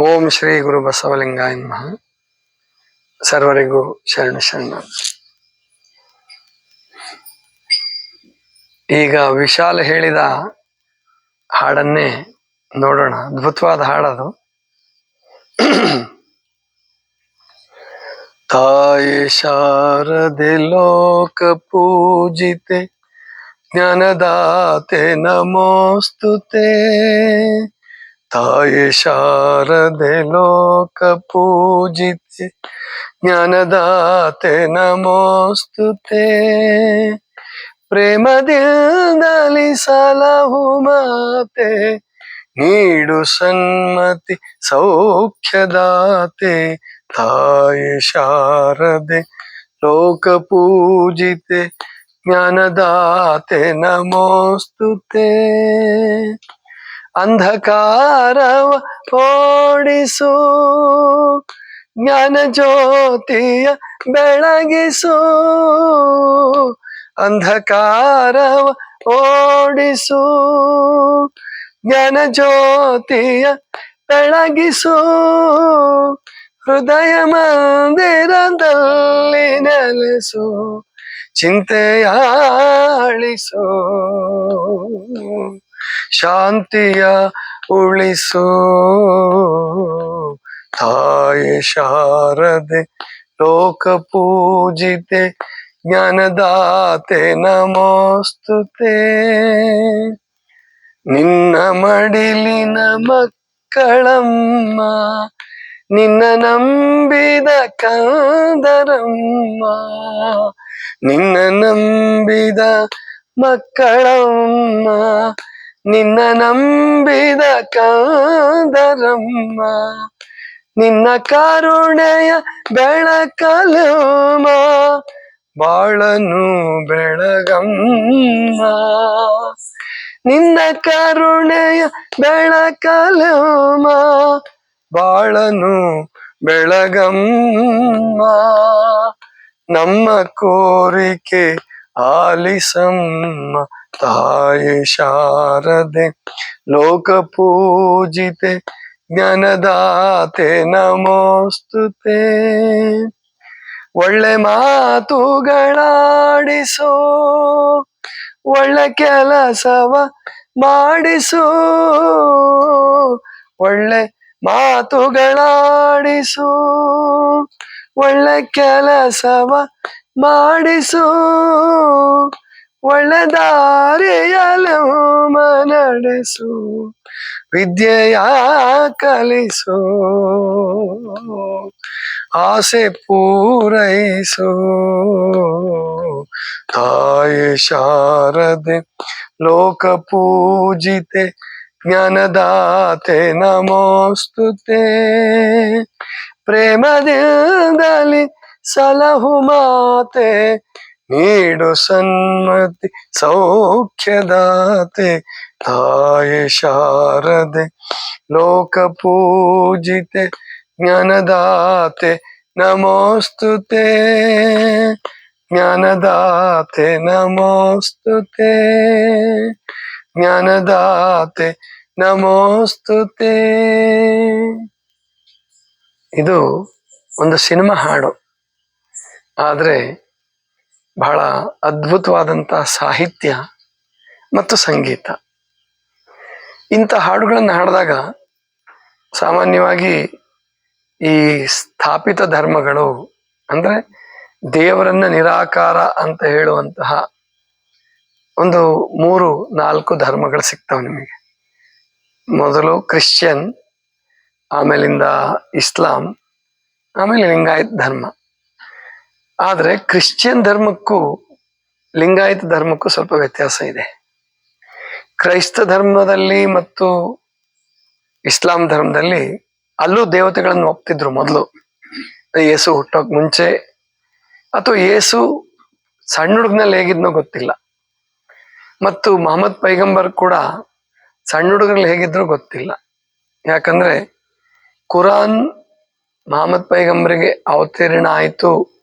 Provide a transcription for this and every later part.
ಓಂ ಶ್ರೀ ಗುರು ಬಸವಲಿಂಗಾಯ ನಮಃ. ಸರ್ವರಿಗೂ ಶರಣ ಶರಣ. ಈಗ ವಿಶಾಲ ಹೇಳಿದ ಹಾಡನ್ನೇ ನೋಡೋಣ. ಅದ್ಭುತವಾದ ಹಾಡದು. ತಾಯಿ ಶಾರದೆ ಲೋಕ ಪೂಜಿತೆ, ಜ್ಞಾನದಾತೆ ನಮೋಸ್ತುತೆ. ತಾಯಿ ಶಾರದೆ ಲೋಕ ಪೂಜಿತೆ ಜ್ಞಾನದಾತೆ ನಮೋಸ್ತುತೆ ಪ್ರೇಮದಿಂದಲಿ ಸಲಹು ಮಾತೆ ನೀಡು ಸನ್ಮತಿ ಸೌಖ್ಯದಾತೆ ತಾಯಿ ಶಾರದೆ ಲೋಕ ಪೂಜಿತೆ ಜ್ಞಾನದಾತೆ ನಮೋಸ್ತುತೆ ಅಂಧಕಾರವ ಓಡಿಸು ಜ್ಞಾನ ಜ್ಯೋತಿಯ ಬೆಳಗಿಸು ಅಂಧಕಾರವ ಓಡಿಸು ಜ್ಞಾನ ಜ್ಯೋತಿಯ ಬೆಳಗಿಸು. ಹೃದಯ ಮಂದಿರದಲ್ಲಿ ನೆಲೆಸು ಚಿಂತೆಯಾಳಿಸು. ಶಾಂತಿಯ ಉಳಿಸು. ತಾಯಿ ಶಾರದೆ, ಲೋಕ ಪೂಜಿತೆ, ಜ್ಞಾನದಾತೆ ನಮೋಸ್ತುತೆ. ನಿನ್ನ ಮಡಿಲಿನ ಮಕ್ಕಳಮ್ಮ, ನಿನ್ನ ನಂಬಿದ ಕಂದರಮ್ಮ, ನಿನ್ನ ನಂಬಿದ ಮಕ್ಕಳಮ್ಮ ನಿನ್ನ ನಂಬಿದ ಕಂದರಮ್ಮ, ನಿನ್ನ ಕರುಣೆಯ ಬೆಳಕಲುಮ, ಬಾಳನು ಬೆಳಗಮ್ಮ. ನಿನ್ನ ಕರುಣೆಯ ಬೆಳಕಲುಮ, ಬಾಳನು ಬೆಳಗಮ್ಮ. ನಮ್ಮ ಕೋರಿಕೆ ಆಲಿಸಮ್ಮ ತಾಯಿ ಶಾರದೆ ಲೋಕ ಪೂಜಿತೆ, ಜ್ಞಾನದಾತೆ ನಮೋಸ್ತುತೆ. ಒಳ್ಳೆ ಮಾತುಗಳಾಡಿಸೋ, ಒಳ್ಳೆ ಕೆಲಸವ ಮಾಡಿಸೋ, ಒಳ್ಳೆ ಮಾತುಗಳಾಡಿಸೋ, ಒಳ್ಳೆ ಕೆಲಸವ ಮಾಡಿಸು ಒಳ್ಳೆ ದಾರಿಯಲು ನಡೆಸು ವಿದ್ಯೆಯ ಕಲಿಸು, ಆಸೆ ಪೂರೈಸು. ತಾಯಿ ಶಾರದೆ, ಲೋಕ ಪೂಜಿತೆ, ಜ್ಞಾನದಾತೆ, ನಮೋಸ್ತುತೆ. ಪ್ರೇಮದಿಂದಲಿ ಸಲಹು ಮಾತೆ ನೀಡು ಸನ್ಮತಿ ಸೌಖ್ಯದಾತೆ, ತಾಯಿ ಶಾರದೆ, ಲೋಕ ಪೂಜಿತೆ, ಜ್ಞಾನದಾತೆ, ನಮೋಸ್ತುತೆ ಜ್ಞಾನದಾತೆ ನಮೋಸ್ತುತೆ ಜ್ಞಾನದಾತೆ, ನಮೋಸ್ತುತೆ. ಇದು ಒಂದು ಸಿನಿಮಾ ಹಾಡು. ಆದರೆ ಬಹಳ ಅದ್ಭುತವಾದಂಥ ಸಾಹಿತ್ಯ ಮತ್ತು ಸಂಗೀತ. ಇಂಥ ಹಾಡುಗಳನ್ನು ಹಾಡಿದಾಗ ಸಾಮಾನ್ಯವಾಗಿ ಈ ಸ್ಥಾಪಿತ ಧರ್ಮಗಳು ಅಂದರೆ ದೇವರನ್ನ ನಿರಾಕಾರ ಅಂತ ಹೇಳುವಂತಹ ಒಂದು ಮೂರು, ನಾಲ್ಕು ಧರ್ಮಗಳು ಸಿಗ್ತವೆ ನಿಮಗೆ. ಮೊದಲು ಕ್ರಿಶ್ಚಿಯನ್, ಆಮೇಲಿಂದ ಇಸ್ಲಾಂ, ಆಮೇಲೆ ಲಿಂಗಾಯತ್ ಧರ್ಮ. ಆದರೆ ಕ್ರಿಶ್ಚಿಯನ್ ಧರ್ಮಕ್ಕೂ ಲಿಂಗಾಯತ ಧರ್ಮಕ್ಕೂ ಸ್ವಲ್ಪ ವ್ಯತ್ಯಾಸ ಇದೆ. ಕ್ರೈಸ್ತ ಧರ್ಮದಲ್ಲಿ ಮತ್ತು ಇಸ್ಲಾಂ ಧರ್ಮದಲ್ಲಿ ಅಲ್ಲೂ ದೇವತೆಗಳನ್ನು ಒಪ್ತಿದ್ರು ಮೊದಲು. ಯೇಸು ಹುಟ್ಟೋಕ್ ಮುಂಚೆ ಅಥವಾ ಯೇಸು ಸಣ್ಣ ಹುಡುಗನಲ್ಲಿ ಹೇಗಿದ್ನೋ ಗೊತ್ತಿಲ್ಲ. ಮತ್ತು ಮೊಹಮ್ಮದ್ ಪೈಗಂಬರ್ ಕೂಡ ಸಣ್ಣ ಹುಡುಗನಲ್ಲಿ ಹೇಗಿದ್ರು ಗೊತ್ತಿಲ್ಲ. ಯಾಕಂದ್ರೆ ಕುರಾನ್ ಮಹಮ್ಮದ್ ಪೈಗಂಬರಿಗೆ ಅವತೀರ್ಣ ಆಯಿತು.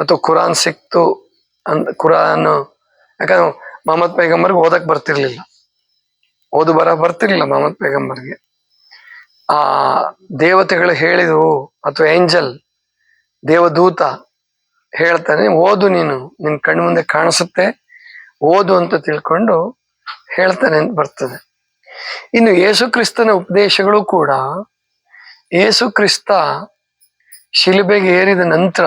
ಅಥವಾ ಕುರಾನ್ ಸಿಕ್ತು ಅಂತ ಕುರಾನ್, ಯಾಕಂದ್ರೆ ಮೊಹಮ್ಮದ್ ಪೈಗಂಬರ್ಗೆ ಓದಕ್ ಬರ್ತಿರ್ಲಿಲ್ಲ. ಓದು ಬರ ಬರ್ತಿರ್ಲಿಲ್ಲ ಮಹಮ್ಮದ್ ಪೈಗಂಬರ್ಗೆ. ಆ ದೇವತೆಗಳು ಹೇಳಿದವು, ಅಥವಾ ಏಂಜಲ್, ದೇವದೂತ ಹೇಳ್ತಾನೆ, ಓದು ನೀನು, ನಿನ್ ಕಣ್ಣು ಮುಂದೆ ಕಾಣಿಸುತ್ತೆ, ಓದು ಅಂತ ತಿಳ್ಕೊಂಡು ಹೇಳ್ತಾನೆ ಅಂತ ಬರ್ತದೆ. ಇನ್ನು ಯೇಸು ಕ್ರಿಸ್ತನ ಉಪದೇಶಗಳು ಕೂಡ, ಯೇಸು ಕ್ರಿಸ್ತ ಶಿಲುಬೆಗೆ ಏರಿದ ನಂತರ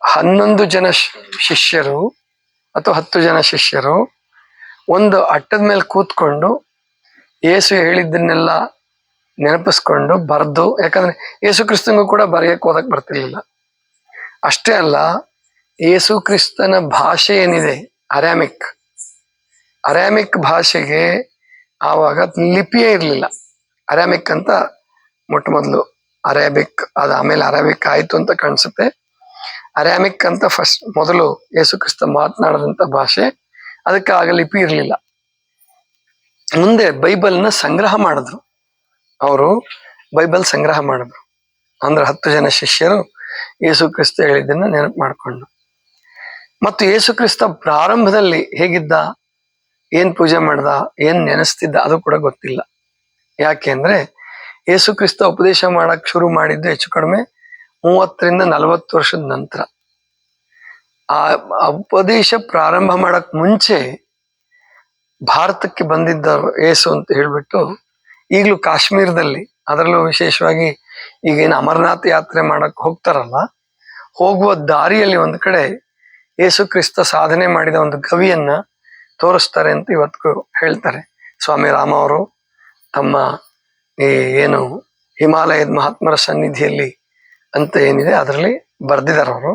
ಹನ್ನೊಂದು ಜನ ಶಿಷ್ಯರು ಅಥವಾ ಹತ್ತು ಜನ ಶಿಷ್ಯರು ಒಂದು ಅಟ್ಟದ ಮೇಲೆ ಕೂತ್ಕೊಂಡು ಏಸು ಹೇಳಿದ್ದನ್ನೆಲ್ಲ ನೆನಪಿಸ್ಕೊಂಡು ಬರೆದು, ಯಾಕಂದ್ರೆ ಯೇಸು ಕ್ರಿಸ್ತನಿಗೂ ಕೂಡ ಬರೆಯಕ್ಕೆ ಓದಕ್ಕೆ ಬರ್ತಿರ್ಲಿಲ್ಲ. ಅಷ್ಟೇ ಅಲ್ಲ ಯೇಸು ಕ್ರಿಸ್ತನ ಭಾಷೆ ಏನಿದೆ? ಅರಾಮಿಕ್. ಅರಾಮಿಕ್ ಭಾಷೆಗೆ ಆವಾಗ ಲಿಪಿಯೇ ಇರಲಿಲ್ಲ. ಅರಾಮಿಕ್ ಅಂತ ಮೊಟ್ಟ ಮೊದಲು ಅರಾಬಿಕ್ ಅದು ಆಮೇಲೆ ಅರಾಬಿಕ್ ಆಯ್ತು ಅಂತ ಕಾಣಿಸುತ್ತೆ. ಅರಾಮಿಕ್ ಅಂತ ಫಸ್ಟ್ ಮೊದಲು ಯೇಸು ಕ್ರಿಸ್ತ ಮಾತನಾಡಿದಂತ ಭಾಷೆ, ಅದಕ್ಕೆ ಆಗ ಲಿಪಿ ಇರಲಿಲ್ಲ. ಮುಂದೆ ಬೈಬಲ್ನ ಸಂಗ್ರಹ ಮಾಡಿದ್ರು. ಅವರು ಬೈಬಲ್ ಸಂಗ್ರಹ ಮಾಡಿದ್ರು. ಅಂದ್ರೆ ಹತ್ತು ಜನ ಶಿಷ್ಯರು ಯೇಸು ಕ್ರಿಸ್ತ ಹೇಳಿದ್ದನ್ನ ನೆನಪು ಮಾಡಿಕೊಂಡು. ಮತ್ತು ಯೇಸು ಕ್ರಿಸ್ತ ಪ್ರಾರಂಭದಲ್ಲಿ ಹೇಗಿದ್ದ, ಏನ್ ಪೂಜೆ ಮಾಡ್ದ, ಏನ್ ನೆನೆಸ್ತಿದ್ದ ಅದು ಕೂಡ ಗೊತ್ತಿಲ್ಲ. ಯಾಕೆ ಅಂದ್ರೆ ಉಪದೇಶ ಮಾಡಕ್ ಶುರು ಮಾಡಿದ್ದು ಹೆಚ್ಚು ಕಡಿಮೆ ಮೂವತ್ತರಿಂದ ನಲವತ್ತು ವರ್ಷದ ನಂತರ. ಆ ಉಪದೇಶ ಪ್ರಾರಂಭ ಮಾಡಕ್ ಮುಂಚೆ ಭಾರತಕ್ಕೆ ಬಂದಿದ್ದ ಏಸು ಅಂತ ಹೇಳ್ಬಿಟ್ಟು ಈಗಲೂ ಕಾಶ್ಮೀರದಲ್ಲಿ ಅದರಲ್ಲೂ ವಿಶೇಷವಾಗಿ ಈಗೇನು ಅಮರನಾಥ್ ಯಾತ್ರೆ ಮಾಡಕ್ ಹೋಗ್ತಾರಲ್ಲ, ಹೋಗುವ ದಾರಿಯಲ್ಲಿ ಒಂದು ಕಡೆ ಏಸು ಕ್ರಿಸ್ತ ಸಾಧನೆ ಮಾಡಿದ ಒಂದು ಗವಿಯನ್ನ ತೋರಿಸ್ತಾರೆ ಅಂತ ಇವತ್ತು ಹೇಳ್ತಾರೆ. ಸ್ವಾಮಿ ರಾಮ ಅವರು ತಮ್ಮ ಏನು ಹಿಮಾಲಯದ ಮಹಾತ್ಮರ ಸನ್ನಿಧಿಯಲ್ಲಿ ಅಂತ ಏನಿದೆ ಅದರಲ್ಲಿ ಬರ್ದಿದ್ದಾರೆ ಅವರು.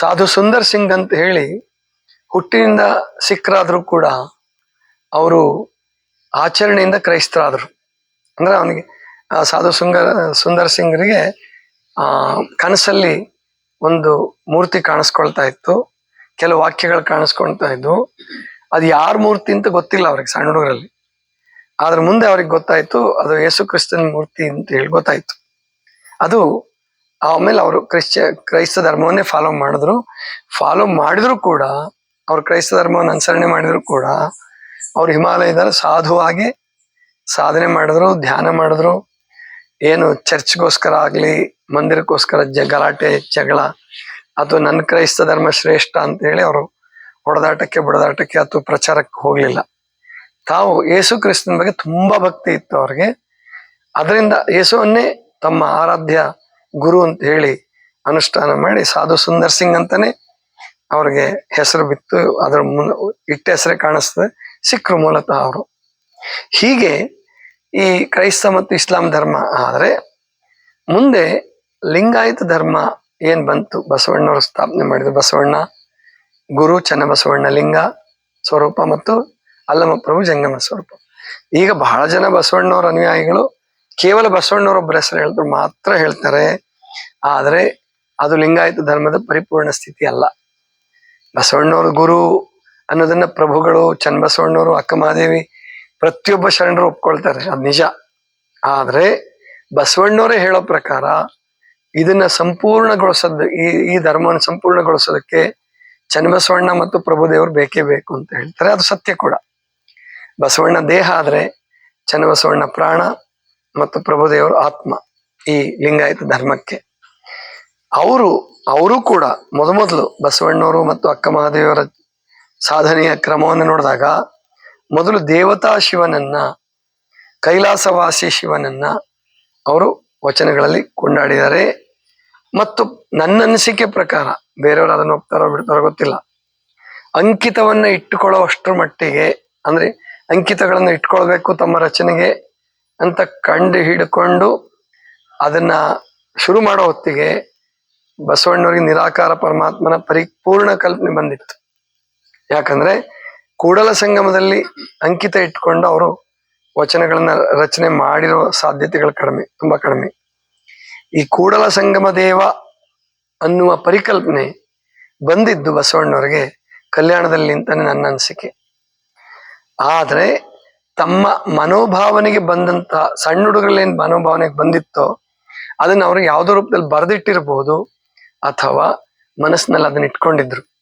ಸಾಧು ಸುಂದರ್ ಸಿಂಗ್ ಅಂತ ಹೇಳಿ ಹುಟ್ಟಿನಿಂದ ಸಿಖ್ರಾದರೂ ಕೂಡ ಅವರು ಆಚರಣೆಯಿಂದ ಕ್ರೈಸ್ತರಾದರು. ಅಂದ್ರೆ ಅವನಿಗೆ ಸಾಧು ಸುಂದರ್ ಸುಂದರ್ ಸಿಂಗ್ರಿಗೆ ಕನಸಲ್ಲಿ ಒಂದು ಮೂರ್ತಿ ಕಾಣಿಸ್ಕೊಳ್ತಾ ಇತ್ತು. ಕೆಲವು ವಾಕ್ಯಗಳು ಕಾಣಿಸ್ಕೊಳ್ತಾ ಇದ್ವು. ಅದು ಯಾರ ಮೂರ್ತಿ ಅಂತ ಗೊತ್ತಿಲ್ಲ ಅವ್ರಿಗೆ ಸಣ್ಣ ಹುಡುಗರಲ್ಲಿ. ಆದ್ರೆ ಮುಂದೆ ಅವ್ರಿಗೆ ಗೊತ್ತಾಯ್ತು, ಅದು ಯೇಸು ಕ್ರಿಸ್ತನ ಮೂರ್ತಿ ಅಂತ ಹೇಳಿ ಗೊತ್ತಾಯ್ತು. ಅದು ಆಮೇಲೆ ಅವರು ಕ್ರಿಶ್ಚ, ಕ್ರೈಸ್ತ ಧರ್ಮವನ್ನೇ ಫಾಲೋ ಮಾಡಿದ್ರು. ಫಾಲೋ ಮಾಡಿದ್ರು ಕೂಡ, ಅವ್ರು ಕ್ರೈಸ್ತ ಧರ್ಮವನ್ನು ಅನುಸರಣೆ ಮಾಡಿದ್ರು ಕೂಡ, ಅವ್ರು ಹಿಮಾಲಯದಲ್ಲಿ ಸಾಧುವಾಗಿ ಸಾಧನೆ ಮಾಡಿದ್ರು, ಧ್ಯಾನ ಮಾಡಿದ್ರು. ಏನು ಚರ್ಚ್ಗೋಸ್ಕರ ಆಗಲಿ, ಮಂದಿರಕ್ಕೋಸ್ಕರ ಜ, ಗಲಾಟೆ, ಜಗಳ ಅಥವಾ ನನ್ನ ಕ್ರೈಸ್ತ ಧರ್ಮ ಶ್ರೇಷ್ಠ ಅಂತ ಹೇಳಿ ಅವರು ಹೊಡೆದಾಟಕ್ಕೆ, ಬಡದಾಟಕ್ಕೆ ಅಥವಾ ಪ್ರಚಾರಕ್ಕೆ ಹೋಗಲಿಲ್ಲ. ತಾವು ಯೇಸು ಕ್ರಿಸ್ತನ ಬಗ್ಗೆ ತುಂಬಾ ಭಕ್ತಿ ಇತ್ತು ಅವ್ರಿಗೆ. ಅದರಿಂದ ಯೇಸುವನ್ನೇ ತಮ್ಮ ಆರಾಧ್ಯ ಗುರು ಅಂತ ಹೇಳಿ ಅನುಷ್ಠಾನ ಮಾಡಿ ಸಾಧು ಸುಂದರ್ ಸಿಂಗ್ ಅಂತಾನೆ ಅವ್ರಿಗೆ ಹೆಸರು ಬಿತ್ತು, ಅದ್ರ ಮುನ್, ಇಟ್ಟ ಹೆಸರೇ ಕಾಣಿಸ್ತದೆ, ಸಿಖ್ರು ಮೂಲತಃ ಅವರು. ಹೀಗೆ ಈ ಕ್ರೈಸ್ತ ಮತ್ತು ಇಸ್ಲಾಂ ಧರ್ಮ ಆದರೆ ಮುಂದೆ ಲಿಂಗಾಯತ ಧರ್ಮ ಏನ್ ಬಂತು? ಬಸವಣ್ಣವರು ಸ್ಥಾಪನೆ ಮಾಡಿದ್ರು ಬಸವಣ್ಣ, ಗುರು ಚನ್ನಬಸವಣ್ಣ ಲಿಂಗ ಸ್ವರೂಪ ಮತ್ತು ಅಲ್ಲಮ ಪ್ರಭು ಜಂಗಮ ಸ್ವರೂಪ. ಈಗ ಬಹಳ ಜನ ಬಸವಣ್ಣವರ ಅನುಯಾಯಿಗಳು ಕೇವಲ ಬಸವಣ್ಣವರೊಬ್ಬರ ಹೆಸರು ಹೇಳಿದ್ರು ಮಾತ್ರ ಹೇಳ್ತಾರೆ. ಆದರೆ ಅದು ಲಿಂಗಾಯತ ಧರ್ಮದ ಪರಿಪೂರ್ಣ ಸ್ಥಿತಿ ಅಲ್ಲ. ಬಸವಣ್ಣವರು ಗುರು ಅನ್ನೋದನ್ನ ಪ್ರಭುಗಳು, ಚನ್ನಬಸವಣ್ಣವರು, ಅಕ್ಕಮಹಾದೇವಿ ಪ್ರತಿಯೊಬ್ಬ ಶರಣರು ಒಪ್ಕೊಳ್ತಾರೆ, ಅದು ನಿಜ. ಆದರೆ ಬಸವಣ್ಣವರೇ ಹೇಳೋ ಪ್ರಕಾರ ಇದನ್ನ ಸಂಪೂರ್ಣಗೊಳಿಸೋದು ಈ ಈ ಧರ್ಮವನ್ನು ಸಂಪೂರ್ಣಗೊಳಿಸೋದಕ್ಕೆ ಚನ್ನಬಸವಣ್ಣ ಮತ್ತು ಪ್ರಭುದೇವರು ಬೇಕೇ ಬೇಕು ಅಂತ ಹೇಳ್ತಾರೆ. ಅದು ಸತ್ಯ ಕೂಡ. ಬಸವಣ್ಣ ದೇಹ ಆದ್ರೆ ಚನ್ನಬಸವಣ್ಣ ಪ್ರಾಣ ಮತ್ತು ಪ್ರಭುದೇವರು ಆತ್ಮ ಈ ಲಿಂಗಾಯತ ಧರ್ಮಕ್ಕೆ. ಅವರು ಅವರು ಕೂಡ ಮೊದಮೊದಲು ಬಸವಣ್ಣವರು ಮತ್ತು ಅಕ್ಕ ಮಹಾದೇವರ ಸಾಧನೆಯ ಕ್ರಮವನ್ನು ನೋಡಿದಾಗ ಮೊದಲು ದೇವತಾ ಶಿವನನ್ನ, ಕೈಲಾಸವಾಸಿ ಶಿವನನ್ನ ಅವರು ವಚನಗಳಲ್ಲಿ ಕೊಂಡಾಡಿದ್ದಾರೆ. ಮತ್ತು ನನ್ನ ಅನಿಸಿಕೆ ಪ್ರಕಾರ ಬೇರೆಯವರು ಅದನ್ನು ಹೋಗ್ತಾರೋ ಬಿಡ್ತಾರೋ ಗೊತ್ತಿಲ್ಲ. ಅಂಕಿತವನ್ನ ಇಟ್ಟುಕೊಳ್ಳೋ ಅಷ್ಟರ ಮಟ್ಟಿಗೆ, ಅಂದ್ರೆ ಅಂಕಿತಗಳನ್ನು ಇಟ್ಕೊಳ್ಬೇಕು ತಮ್ಮ ರಚನೆಗೆ ಅಂತ ಕಂಡು ಹಿಡ್ಕೊಂಡು ಅದನ್ನ ಶುರು ಮಾಡೋ ಹೊತ್ತಿಗೆ ಬಸವಣ್ಣವ್ರಿಗೆ ನಿರಾಕಾರ ಪರಮಾತ್ಮನ ಪರಿಪೂರ್ಣ ಕಲ್ಪನೆ ಬಂದಿತ್ತು. ಯಾಕಂದ್ರೆ ಕೂಡಲ ಸಂಗಮದಲ್ಲಿ ಅಂಕಿತ ಇಟ್ಕೊಂಡು ಅವರು ವಚನಗಳನ್ನ ರಚನೆ ಮಾಡಿರೋ ಸಾಧ್ಯತೆಗಳು ಕಡಿಮೆ, ತುಂಬಾ ಕಡಿಮೆ. ಈ ಕೂಡಲ ಸಂಗಮ ದೇವ ಅನ್ನುವ ಪರಿಕಲ್ಪನೆ ಬಂದಿದ್ದು ಬಸವಣ್ಣವರಿಗೆ ಕಲ್ಯಾಣದಲ್ಲಿ ಅಂತಾನೆ ನನ್ನ ಅನಿಸಿಕೆ. ಆದ್ರೆ ತಮ್ಮ ಮನೋಭಾವನೆಗೆ ಬಂದಂತ ಸಣ್ಣ ಹುಡುಗರಲ್ಲೇನ್ ಮನೋಭಾವನೆಗೆ ಬಂದಿತ್ತೋ ಅದನ್ನ ಅವ್ರಿಗೆ ಯಾವುದೋ ರೂಪದಲ್ಲಿ ಬರೆದಿಟ್ಟಿರ್ಬೋದು ಅಥವಾ ಮನಸ್ಸಿನಲ್ಲಿ ಅದನ್ನ ಇಟ್ಕೊಂಡಿದ್ರು.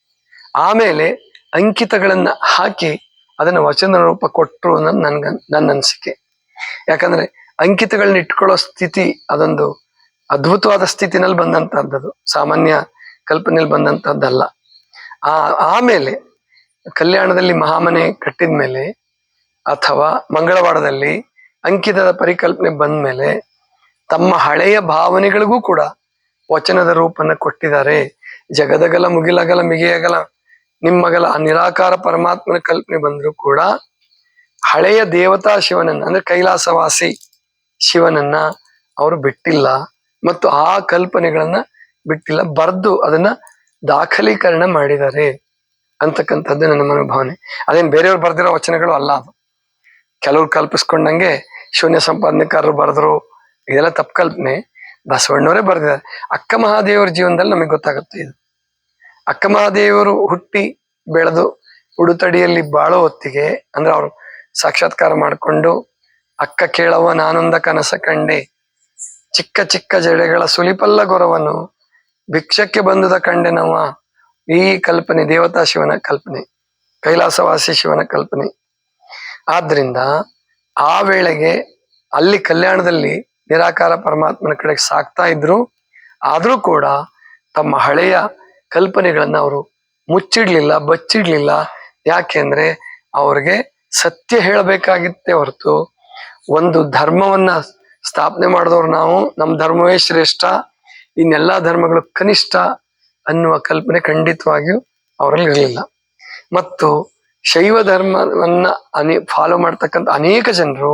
ಆಮೇಲೆ ಅಂಕಿತಗಳನ್ನ ಹಾಕಿ ಅದನ್ನ ವಚನ ರೂಪ ಕೊಟ್ಟರು ಅನ್ನೋದು ನನ್ಗ ನನ್ನ ಅನಿಸಿಕೆ. ಯಾಕಂದ್ರೆ ಅಂಕಿತಗಳನ್ನ ಇಟ್ಕೊಳ್ಳೋ ಸ್ಥಿತಿ ಅದೊಂದು ಅದ್ಭುತವಾದ ಸ್ಥಿತಿನಲ್ಲಿ ಬಂದಂತಹದ್ದು. ಸಾಮಾನ್ಯ ಕಲ್ಪನೆಯಲ್ಲಿ ಬಂದಂತಹದ್ದಲ್ಲ. ಆ, ಆಮೇಲೆ ಕಲ್ಯಾಣದಲ್ಲಿ ಮಹಾಮನೆ ಕಟ್ಟಿದ ಮೇಲೆ ಅಥವಾ ಮಂಗಳವಾರದಲ್ಲಿ ಅಂಕಿತದ ಪರಿಕಲ್ಪನೆ ಬಂದ ಮೇಲೆ ತಮ್ಮ ಹಳೆಯ ಭಾವನೆಗಳಿಗೂ ಕೂಡ ವಚನದ ರೂಪನ್ನ ಕೊಟ್ಟಿದ್ದಾರೆ. ಜಗದಗಲ ಮುಗಿಲಗಲ ಮಿಗಿಯಗಲ, ನಿಮ್ಮಗಲ ನಿರಾಕಾರ ಪರಮಾತ್ಮನ ಕಲ್ಪನೆ ಬಂದರೂ ಕೂಡ ಹಳೆಯ ದೇವತಾ ಶಿವನನ್ನ, ಅಂದ್ರೆ ಕೈಲಾಸವಾಸಿ ಶಿವನನ್ನ ಅವರು ಬಿಟ್ಟಿಲ್ಲ ಮತ್ತು ಆ ಕಲ್ಪನೆಗಳನ್ನ ಬಿಟ್ಟಿಲ್ಲ, ಬರೆದು ಅದನ್ನ ದಾಖಲೀಕರಣ ಮಾಡಿದ್ದಾರೆ ಅಂತಕ್ಕಂಥದ್ದು ನನ್ನ ಮನೋಭಾವನೆ. ಅದೇನು ಬೇರೆಯವ್ರು ಬರ್ದಿರೋ ವಚನಗಳು ಅಲ್ಲ ಅದು. ಕೆಲವ್ರು ಕಲ್ಪಿಸ್ಕೊಂಡಂಗೆ ಶೂನ್ಯ ಸಂಪಾದನೆಕಾರರು ಬರೆದ್ರು. ಇದೆಲ್ಲ ತಪ್ಪು ಕಲ್ಪನೆ. ಬಸವಣ್ಣವರೇ ಬರೆದಿದ್ದಾರೆ. ಅಕ್ಕ ಮಹಾದೇವರ ಜೀವನದಲ್ಲಿ ನಮಗೆ ಗೊತ್ತಾಗುತ್ತೆ ಇದು. ಅಕ್ಕ ಮಹಾದೇವರು ಹುಟ್ಟಿ ಬೆಳೆದು ಉಡುತಡಿಯಲ್ಲಿ ಬಾಳೋ ಹೊತ್ತಿಗೆ ಅಂದ್ರೆ ಅವರು ಸಾಕ್ಷಾತ್ಕಾರ ಮಾಡಿಕೊಂಡು, ಅಕ್ಕ ಕೇಳವ ನಾನೊಂದ ಕನಸ ಕಂಡೆ. ಚಿಕ್ಕ ಚಿಕ್ಕ ಜಡೆಗಳ ಸುಲಿಪಲ್ಲ ಗೊರವನು. ಭಿಕ್ಷಕ್ಕೆ ಬಂದುದ ಕಂಡೆನವ ಈ ಕಲ್ಪನೆ ದೇವತಾ ಶಿವನ ಕಲ್ಪನೆ. ಕೈಲಾಸವಾಸಿ ಶಿವನ ಕಲ್ಪನೆ. ಆದ್ರಿಂದ ಆ ವೇಳೆಗೆ ಅಲ್ಲಿ ಕಲ್ಯಾಣದಲ್ಲಿ ನಿರಾಕಾರ ಪರಮಾತ್ಮನ ಕಡೆಗೆ ಸಾಕ್ತಾ ಇದ್ರು. ಆದರೂ ಕೂಡ ತಮ್ಮ ಹಳೆಯ ಕಲ್ಪನೆಗಳನ್ನ ಅವರು ಮುಚ್ಚಿಡ್ಲಿಲ್ಲ, ಬಚ್ಚಿಡ್ಲಿಲ್ಲ. ಯಾಕೆಂದ್ರೆ ಅವ್ರಿಗೆ ಸತ್ಯ ಹೇಳಬೇಕಾಗಿತ್ತೆ ಹೊರತು ಒಂದು ಧರ್ಮವನ್ನ ಸ್ಥಾಪನೆ ಮಾಡಿದವ್ರು ನಾವು ನಮ್ಮ ಧರ್ಮವೇ ಶ್ರೇಷ್ಠ, ಇನ್ನೆಲ್ಲಾ ಧರ್ಮಗಳು ಕನಿಷ್ಠ ಅನ್ನುವ ಕಲ್ಪನೆ ಖಂಡಿತವಾಗಿಯೂ ಅವರಲ್ಲಿ ಇರಲಿಲ್ಲ ಮತ್ತು ಶೈವ ಧರ್ಮವನ್ನ ಅನೇ ಫಾಲೋ ಮಾಡ್ತಕ್ಕಂಥ ಅನೇಕ ಜನರು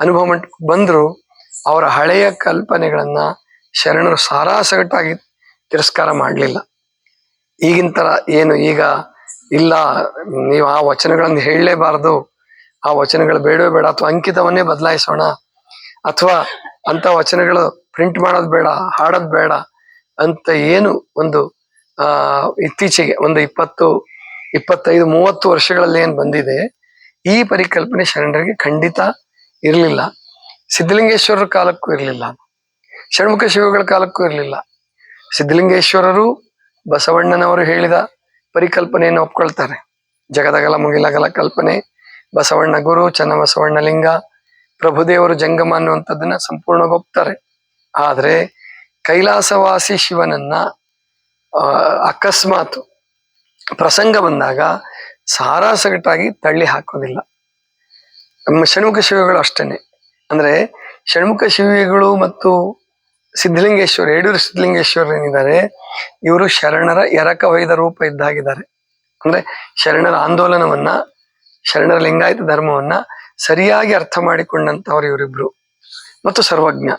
ಅನುಭವ ಬಂದರು ಬಂದ್ರು ಅವರ ಹಳೆಯ ಕಲ್ಪನೆಗಳನ್ನ ಶರಣರು ಸಾರಾಸಗಟ್ಟಾಗಿ ತಿರಸ್ಕಾರ ಮಾಡಲಿಲ್ಲ. ಈಗಿನ ತರ ಏನು ಈಗ ಇಲ್ಲ, ನೀವು ಆ ವಚನಗಳನ್ನು ಹೇಳಲೇಬಾರದು, ಆ ವಚನಗಳು ಬೇಡವೇ ಬೇಡ, ಅಥವಾ ಅಂಕಿತವನ್ನೇ ಬದಲಾಯಿಸೋಣ, ಅಥವಾ ಅಂತ ವಚನಗಳು ಪ್ರಿಂಟ್ ಮಾಡೋದು ಬೇಡ, ಹಾಡೋದು ಬೇಡ ಅಂತ ಏನು ಒಂದು ಇತ್ತೀಚೆಗೆ ಒಂದು ಇಪ್ಪತ್ತು ಇಪ್ಪತ್ತೈದು, ಮೂವತ್ತು ವರ್ಷಗಳಲ್ಲಿ ಏನ್ ಬಂದಿದೆ, ಈ ಪರಿಕಲ್ಪನೆ ಶರಣರಿಗೆ ಖಂಡಿತ ಇರಲಿಲ್ಲ. ಸಿದ್ಧಲಿಂಗೇಶ್ವರರ ಕಾಲಕ್ಕೂ ಇರಲಿಲ್ಲ. ಷಣ್ಮುಖ ಶಿವಗಳ ಕಾಲಕ್ಕೂ ಇರಲಿಲ್ಲ. ಸಿದ್ಧಲಿಂಗೇಶ್ವರರು ಬಸವಣ್ಣನವರು ಹೇಳಿದ ಪರಿಕಲ್ಪನೆಯನ್ನು ಒಪ್ಕೊಳ್ತಾರೆ. ಜಗದಗಲ ಮುಗಿಲಗಲ ಕಲ್ಪನೆ, ಬಸವಣ್ಣ ಗುರು, ಚನ್ನಬಸವಣ್ಣ ಲಿಂಗ, ಪ್ರಭುದೇವರು ಜಂಗಮ ಅನ್ನುವಂಥದ್ದನ್ನ ಸಂಪೂರ್ಣವಾಗಿ ಒಪ್ತಾರೆ. ಆದರೆ ಕೈಲಾಸವಾಸಿ ಶಿವನನ್ನ ಅಕಸ್ಮಾತ್ ಪ್ರಸಂಗ ಬಂದಾಗ ಸಾರಾಸಗಟ್ಟಾಗಿ ತಳ್ಳಿ ಹಾಕೋದಿಲ್ಲ. ನಮ್ಮ ಷಣ್ಮುಖ ಶಿವಿಗಳು ಅಷ್ಟೇನೆ. ಅಂದ್ರೆ ಷಣ್ಮುಖ ಶಿವಿಗಳು ಮತ್ತು ಸಿದ್ಧಲಿಂಗೇಶ್ವರ ಯಡೂರು ಸಿದ್ಧಲಿಂಗೇಶ್ವರ ಏನಿದ್ದಾರೆ, ಇವರು ಶರಣರ ಎರಕ ವೈದ ರೂಪ ಇದ್ದಾಗಿದ್ದಾರೆ. ಅಂದ್ರೆ ಶರಣರ ಆಂದೋಲನವನ್ನ, ಶರಣರ ಲಿಂಗಾಯತ ಧರ್ಮವನ್ನ ಸರಿಯಾಗಿ ಅರ್ಥ ಮಾಡಿಕೊಂಡಂತವ್ರು ಇವರಿಬ್ರು. ಮತ್ತು ಸರ್ವಜ್ಞ.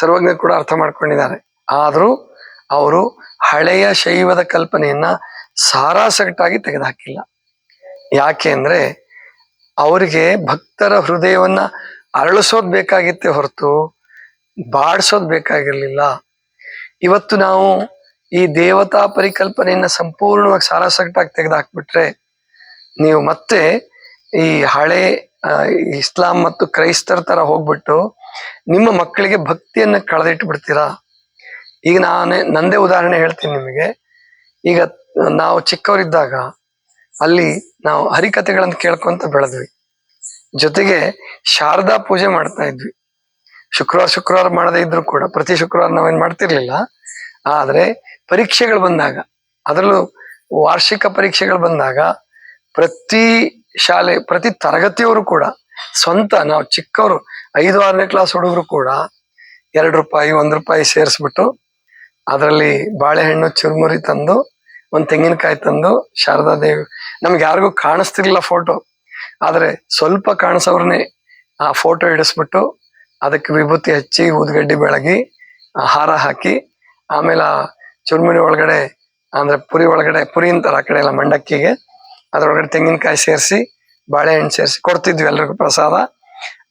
ಸರ್ವಜ್ಞ ಕೂಡ ಅರ್ಥ ಮಾಡ್ಕೊಂಡಿದ್ದಾರೆ. ಆದ್ರೂ ಅವರು ಹಳೆಯ ಶೈವದ ಕಲ್ಪನೆಯನ್ನ ಸಾರಾಸಗಟಾಗಿ ತೆಗೆದುಹಾಕಿಲ್ಲ. ಯಾಕೆ ಅಂದ್ರೆ ಅವರಿಗೆ ಭಕ್ತರ ಹೃದಯವನ್ನ ಅರಳಿಸೋದ್ ಬೇಕಾಗಿತ್ತೆ ಹೊರತು ಬಾಡಿಸೋದ್ ಬೇಕಾಗಿರ್ಲಿಲ್ಲ. ಇವತ್ತು ನಾವು ಈ ದೇವತಾ ಪರಿಕಲ್ಪನೆಯನ್ನ ಸಂಪೂರ್ಣವಾಗಿ ಸಾರಾಸಗಟಾಗಿ ತೆಗೆದುಹಾಕ್ಬಿಟ್ರೆ ನೀವು ಮತ್ತೆ ಈ ಹಳೆ ಇಸ್ಲಾಂ ಮತ್ತು ಕ್ರೈಸ್ತರ ತರ ಹೋಗ್ಬಿಟ್ಟು ನಿಮ್ಮ ಮಕ್ಕಳಿಗೆ ಭಕ್ತಿಯನ್ನ ಕಳೆದಿಟ್ಟು ಬಿಡ್ತೀರಾ ಈಗ ನಾನೇ, ನಂದೇ ಉದಾಹರಣೆ ಹೇಳ್ತೀನಿ ನಿಮಗೆ. ಈಗ ನಾವು ಚಿಕ್ಕವರಿದ್ದಾಗ ಅಲ್ಲಿ ನಾವು ಹರಿಕಥೆಗಳನ್ನು ಕೇಳ್ಕೊಂತ ಬೆಳೆದ್ವಿ. ಜೊತೆಗೆ ಶಾರದಾ ಪೂಜೆ ಮಾಡ್ತಾ ಇದ್ವಿ. ಶುಕ್ರವಾರ ಶುಕ್ರವಾರ ಮಾಡದೇ ಇದ್ರು ಕೂಡ ಪ್ರತಿ ಶುಕ್ರವಾರ ನಾವೇನ್ ಮಾಡ್ತಿರ್ಲಿಲ್ಲ. ಆದ್ರೆ ಪರೀಕ್ಷೆಗಳು ಬಂದಾಗ, ಅದರಲ್ಲೂ ವಾರ್ಷಿಕ ಪರೀಕ್ಷೆಗಳು ಬಂದಾಗ ಪ್ರತಿ ಶಾಲೆ, ಪ್ರತಿ ತರಗತಿಯವರು ಕೂಡ ಸ್ವಂತ ನಾವು ಚಿಕ್ಕವರು ಐದು, ಆರನೇ ಕ್ಲಾಸ್ ಹುಡುಗರು ಕೂಡ ಎರಡು ರೂಪಾಯಿ, ಒಂದು ರೂಪಾಯಿ ಸೇರಿಸ್ಬಿಟ್ಟು ಅದರಲ್ಲಿ ಬಾಳೆಹಣ್ಣು, ಚುರುಮುರಿ ತಂದು ಒಂದ್ ತೆಂಗಿನಕಾಯಿ ತಂದು ಶಾರದಾ ದೇವಿ, ನಮ್ಗೆ ಯಾರಿಗೂ ಕಾಣಿಸ್ತಿರ್ಲಿಲ್ಲ ಫೋಟೋ ಆದ್ರೆ ಸ್ವಲ್ಪ ಕಾಣಿಸೋರ್ನೆ ಆ ಫೋಟೋ ಇಡಿಸ್ಬಿಟ್ಟು ಅದಕ್ಕೆ ವಿಭೂತಿ ಹಚ್ಚಿ, ಊದ್ಗಡ್ಡಿ ಬೆಳಗಿ ಹಾರ ಹಾಕಿ, ಆಮೇಲೆ ಚುರುಮುರಿ ಒಳಗಡೆ, ಅಂದ್ರೆ ಪುರಿ ಒಳಗಡೆ, ಪುರಿ ಅಂತಾರ ಆ ಕಡೆ ಎಲ್ಲ ಮಂಡಕ್ಕಿಗೆ, ಅದ್ರೊಳಗಡೆ ತೆಂಗಿನಕಾಯಿ ಸೇರಿಸಿ, ಬಾಳೆಹಣ್ಣು ಸೇರಿಸಿ ಕೊಡ್ತಿದ್ವಿ ಎಲ್ರಿಗೂ ಪ್ರಸಾದ.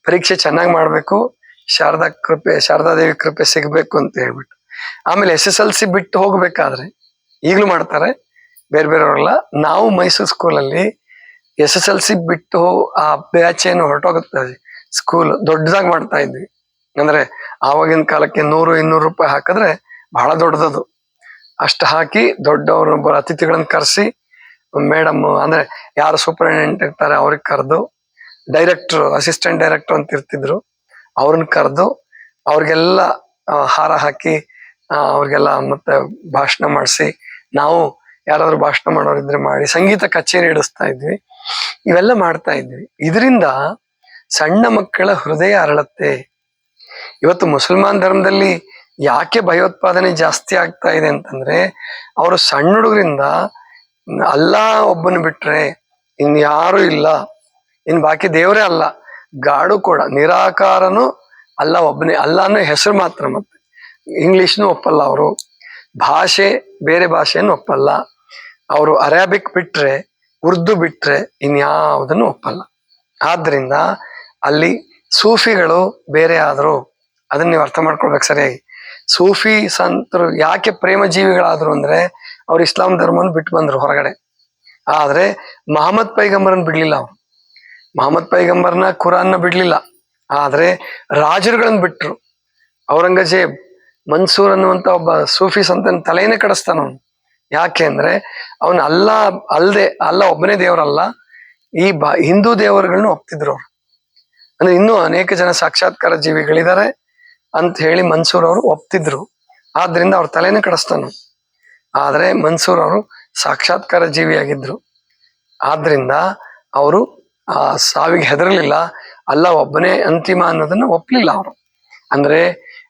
ಪರೀಕ್ಷೆ ಚೆನ್ನಾಗಿ ಮಾಡ್ಬೇಕು, ಶಾರದಾ ಕೃಪೆ, ಶಾರದಾ ದೇವಿ ಕೃಪೆ ಸಿಗಬೇಕು ಅಂತ ಹೇಳ್ಬಿಟ್ಟು. ಆಮೇಲೆ ಎಸ್ ಎಸ್ ಎಲ್ ಸಿ ಬಿಟ್ಟು ಹೋಗ್ಬೇಕಾದ್ರೆ ಈಗಲೂ ಮಾಡ್ತಾರೆ. ಬೇರೆ ಬೇರೆಯವರೆಲ್ಲ. ನಾವು ಮೈಸೂರು ಸ್ಕೂಲಲ್ಲಿ ಎಸ್ ಎಸ್ ಎಲ್ ಸಿ ಬಿಟ್ಟು ಆ ಬ್ಯಾಚ್ ಏನು ಹೊರಟೋಗುತ್ತೆ. ಸ್ಕೂಲ್ ದೊಡ್ಡದಾಗಿ ಮಾಡ್ತಾ ಇದ್ವಿ. ಅಂದ್ರೆ ಆವಾಗಿನ ಕಾಲಕ್ಕೆ ನೂರು, ಇನ್ನೂರು ರೂಪಾಯಿ ಹಾಕಿದ್ರೆ ಬಹಳ ದೊಡ್ಡದದು. ಅಷ್ಟು ಹಾಕಿ ದೊಡ್ಡವ್ರನ್ನೊಬ್ಬರು ಅತಿಥಿಗಳನ್ನ ಕರೆಸಿ ಮೇಡಮ್ ಅಂದ್ರೆ ಯಾರು ಸೂಪರಿಂಟೆಂಡೆಂಟ್ ಇರ್ತಾರೆ ಅವ್ರಿಗೆ ಕರೆದು ಡೈರೆಕ್ಟರ್ ಅಸಿಸ್ಟೆಂಟ್ ಡೈರೆಕ್ಟರ್ ಅಂತ ಇರ್ತಿದ್ರು, ಅವ್ರನ್ನ ಕರೆದು ಅವ್ರಿಗೆಲ್ಲ ಹಾರ ಹಾಕಿ ಅವ್ರಿಗೆಲ್ಲ ಮತ್ತೆ ಭಾಷಣ ಮಾಡಿಸಿ ನಾವು ಯಾರಾದ್ರೂ ಭಾಷಣ ಮಾಡೋರಿದ್ರೆ ಮಾಡಿ ಸಂಗೀತ ಕಚೇರಿ ಇಡಿಸ್ತಾ ಇದ್ವಿ. ಇವೆಲ್ಲ ಮಾಡ್ತಾ ಇದ್ವಿ. ಇದರಿಂದ ಸಣ್ಣ ಮಕ್ಕಳ ಹೃದಯ ಅರಳತ್ತೆ. ಇವತ್ತು ಮುಸಲ್ಮಾನ್ ಧರ್ಮದಲ್ಲಿ ಯಾಕೆ ಭಯೋತ್ಪಾದನೆ ಜಾಸ್ತಿ ಆಗ್ತಾ ಇದೆ ಅಂತಂದ್ರೆ, ಅವರು ಸಣ್ಣ ಹುಡುಗರಿಂದ ಅಲ್ಲಾ ಒಬ್ಬನ ಬಿಟ್ರೆ ಇನ್ಯಾರು ಇಲ್ಲ. ಇನ್ ಬಾಕಿ ದೇವರೇ ಅಲ್ಲ. ಗಾಡು ಕೂಡ, ನಿರಾಕಾರನು ಅಲ್ಲ ಒಬ್ಬನೇ, ಅಲ್ಲ ಅನ್ನೋ ಹೆಸರು ಮಾತ್ರ ಮತ್ತೆ. ಇಂಗ್ಲಿಷ್ನು ಒಪ್ಪಲ್ಲ ಅವರು. ಭಾಷೆ ಬೇರೆ ಭಾಷೆಯನ್ನು ಒಪ್ಪಲ್ಲ. ಅವರು ಅರೇಬಿಕ್ ಬಿಟ್ರೆ, ಉರ್ದು ಬಿಟ್ರೆ ಇನ್ಯಾವುದನ್ನು ಒಪ್ಪಲ್ಲ. ಆದ್ದರಿಂದ ಅಲ್ಲಿ ಸೂಫಿಗಳು ಬೇರೆ ಆದರೂ, ಅದನ್ನ ನೀವು ಅರ್ಥ ಮಾಡ್ಕೊಳ್ಬೇಕು ಸರಿಯಾಗಿ. ಸೂಫಿ ಸಂತರು ಯಾಕೆ ಪ್ರೇಮ ಜೀವಿಗಳಾದ್ರು ಅಂದ್ರೆ, ಅವ್ರು ಇಸ್ಲಾಂ ಧರ್ಮವನ್ನು ಬಿಟ್ಟು ಬಂದರು ಹೊರಗಡೆ. ಆದರೆ ಮಹಮ್ಮದ್ ಪೈಗಂಬರನ್ ಬಿಡಲಿಲ್ಲ ಅವರು. ಮಹಮ್ಮದ್ ಪೈಗಂಬರ್ನ ಕುರಾನ್ನ ಬಿಡಲಿಲ್ಲ. ಆದರೆ ರಾಜರುಗಳನ್ನ ಬಿಟ್ರು. ಔರಂಗಜೇಬ್ ಮನ್ಸೂರ್ ಅನ್ನುವಂತ ಒಬ್ಬ ಸೂಫಿ ಸಂತನ ತಲೆನೇ ಕಡಿಸ್ತಾನ ಅವನು. ಯಾಕೆ ಅಂದ್ರೆ ಅವನು ಅಲ್ಲ, ಅಲ್ದೆ, ಅಲ್ಲ ಒಬ್ಬನೇ ದೇವರಲ್ಲ, ಈ ಬಾ, ಹಿಂದೂ ದೇವರುಗಳನ್ನು ಒಪ್ತಿದ್ರು ಅವ್ರು. ಅಂದ್ರೆ ಇನ್ನೂ ಅನೇಕ ಜನ ಸಾಕ್ಷಾತ್ಕಾರ ಜೀವಿಗಳಿದ್ದಾರೆ ಅಂತ ಹೇಳಿ ಮನ್ಸೂರ್ ಅವರು ಒಪ್ತಿದ್ರು. ಆದ್ರಿಂದ ಅವ್ರ ತಲೆನೇ ಕಡಿಸ್ತಾನ ಆದ್ರೆ ಮನ್ಸೂರ್ ಅವರು ಸಾಕ್ಷಾತ್ಕಾರ ಜೀವಿಯಾಗಿದ್ರು. ಆದ್ರಿಂದ ಅವರು ಆ ಸಾವಿಗೆ ಹೆದರಲಿಲ್ಲ. ಅಲ್ಲ ಒಬ್ಬನೇ ಅಂತಿಮ ಅನ್ನೋದನ್ನ ಒಪ್ಲಿಲ್ಲ ಅವರು. ಅಂದ್ರೆ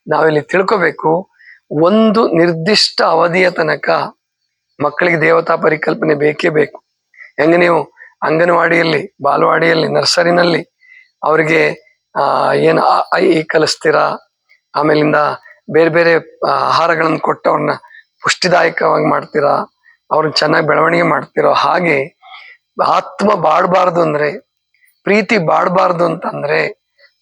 ನಾವಿಲ್ಲಿ ತಿಳ್ಕೋಬೇಕು, ಒಂದು ನಿರ್ದಿಷ್ಟ ಅವಧಿಯ ತನಕ ಮಕ್ಕಳಿಗೆ ದೇವತಾ ಪರಿಕಲ್ಪನೆ ಬೇಕೇ ಬೇಕು. ಹೆಂಗ ನೀವು ಅಂಗನವಾಡಿಯಲ್ಲಿ, ಬಾಲವಾಡಿಯಲ್ಲಿ, ನರ್ಸರಿನಲ್ಲಿ ಅವರಿಗೆ ಏನು ಐ ಕಲಿಸ್ತೀರಾ ಆಮೇಲಿಂದ ಬೇರೆ ಬೇರೆ ಆಹಾರಗಳನ್ನು ಕೊಟ್ಟು ಅವ್ರನ್ನ ಪುಷ್ಟಿದಾಯಕವಾಗಿ ಮಾಡ್ತೀರಾ, ಅವ್ರನ್ನ ಚೆನ್ನಾಗಿ ಬೆಳವಣಿಗೆ ಮಾಡ್ತಿರೋ ಹಾಗೆ ಆತ್ಮ ಬಾಡಬಾರ್ದು ಅಂದ್ರೆ, ಪ್ರೀತಿ ಬಾಡಬಾರ್ದು ಅಂತಂದ್ರೆ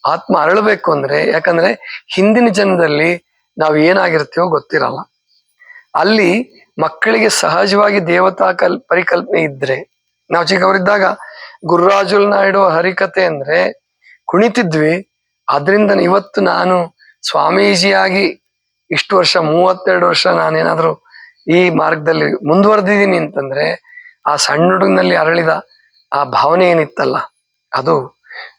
ಆತ್ಮ ಅರಳಬೇಕು ಅಂದ್ರೆ, ಯಾಕಂದ್ರೆ ಹಿಂದಿನ ಜನ್ಮದಲ್ಲಿ ನಾವು ಏನಾಗಿರ್ತೀವೋ ಗೊತ್ತಿರಲ್ಲ. ಅಲ್ಲಿ ಮಕ್ಕಳಿಗೆ ಸಹಜವಾಗಿ ದೇವತಾ ಕಲ್, ಪರಿಕಲ್ಪನೆ ಇದ್ರೆ, ನಾವು ಚಿಕ್ಕವರಿದ್ದಾಗ ಗುರುರಾಜುಲ್ ನಾಯ್ಡು ಹರಿಕತೆ ಅಂದ್ರೆ, ಕುಣಿತಿದ್ವಿ ಅದರಿಂದ ಇವತ್ತು ನಾನು ಸ್ವಾಮೀಜಿಯಾಗಿ ಇಷ್ಟು ವರ್ಷ, ಮೂವತ್ತೆರಡು ವರ್ಷ ನಾನೇನಾದ್ರೂ ಈ ಮಾರ್ಗದಲ್ಲಿ ಮುಂದುವರೆದಿದ್ದೀನಿ ಅಂತಂದ್ರೆ, ಆ ಸಣ್ಣ ಹುಡುಗನಲ್ಲಿ ಅರಳಿದ ಆ ಭಾವನೆ ಏನಿತ್ತಲ್ಲ, ಅದು